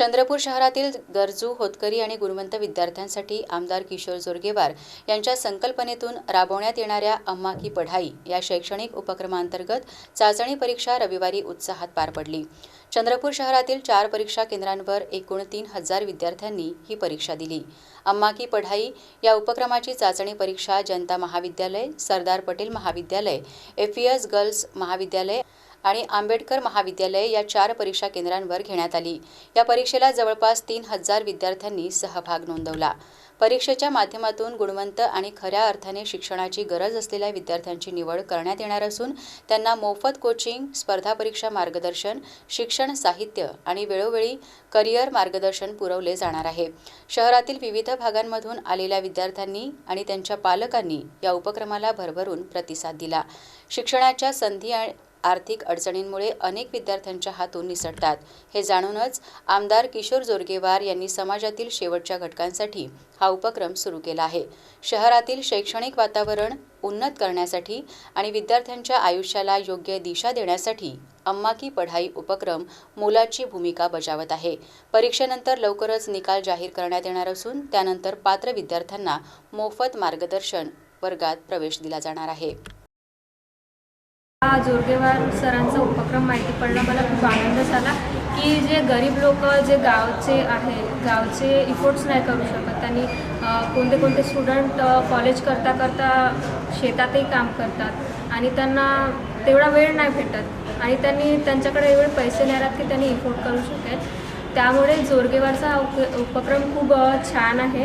चंद्रपूर शहरातील गरजू होतकरी आणि गुणवंत विद्यार्थ्यांसाठी आमदार किशोर जोरगेवार यांच्या संकल्पनेतून राबवण्यात येणाऱ्या अम्मा की पढाई या शैक्षणिक उपक्रमांतर्गत चाचणी परीक्षा रविवारी उत्साहात पार पडली. चंद्रपूर शहरातील चार परीक्षा केंद्रांवर एकूण तीन हजार विद्यार्थ्यांनी ही परीक्षा दिली. अम्मा की पढाई या उपक्रमाची चाचणी परीक्षा जनता महाविद्यालय सरदार पटेल महाविद्यालय एफ गर्ल्स महाविद्यालय आणि आंबेडकर महाविद्यालय या चार परीक्षा केंद्रांवर घेण्यात आली. या परीक्षेला जवळपास तीन हजार विद्यार्थ्यांनी सहभाग नोंदवला. परीक्षेच्या माध्यमातून गुणवंत आणि खऱ्या अर्थाने शिक्षणाची गरज असलेल्या विद्यार्थ्यांची निवड करण्यात येणार असून त्यांना मोफत कोचिंग स्पर्धा परीक्षा मार्गदर्शन शिक्षण साहित्य आणि वेळोवेळी करिअर मार्गदर्शन पुरवले जाणार आहे. शहरातील विविध भागांमधून आलेल्या विद्यार्थ्यांनी आणि त्यांच्या पालकांनी या उपक्रमाला भरभरून प्रतिसाद दिला. शिक्षणाच्या संधी आणि आर्थिक अडचणींमुळे अनेक विद्यार्थ्यांच्या हातून निसटतात. हे जाणूनच आमदार किशोर जोरगेवार यांनी समाजातील शेवटच्या घटकांसाठी हा उपक्रम सुरू केला आहे. शहरातील शैक्षणिक वातावरण उन्नत करण्यासाठी आणि विद्यार्थ्यांच्या आयुष्याला योग्य दिशा देण्यासाठी अम्मा की पढाई उपक्रम मोलाची भूमिका बजावत आहे. परीक्षेनंतर लवकरच निकाल जाहीर करण्यात येणार असून त्यानंतर पात्र विद्यार्थ्यांना मोफत मार्गदर्शन वर्गात प्रवेश दिला जाणार आहे. हा जोरगेवार सरांचा उपक्रम माहिती पडला. मला खूप आनंद झाला की जे गरीब लोक जे गावचे आहे गावचे इफोर्ट्स नाही करू शकत. आणि कोणते कोणते स्टुडंट कॉलेज करता करता शेतातही काम करतात आणि त्यांना तेवढा वेळ नाही भेटत आणि त्यांनी त्यांच्याकडे एवढे पैसे नाही राहत की त्यांनी इफोर्ट करू शकेल. त्यामुळे जोरगेवारचा हा उप उपक्रम खूप छान आहे.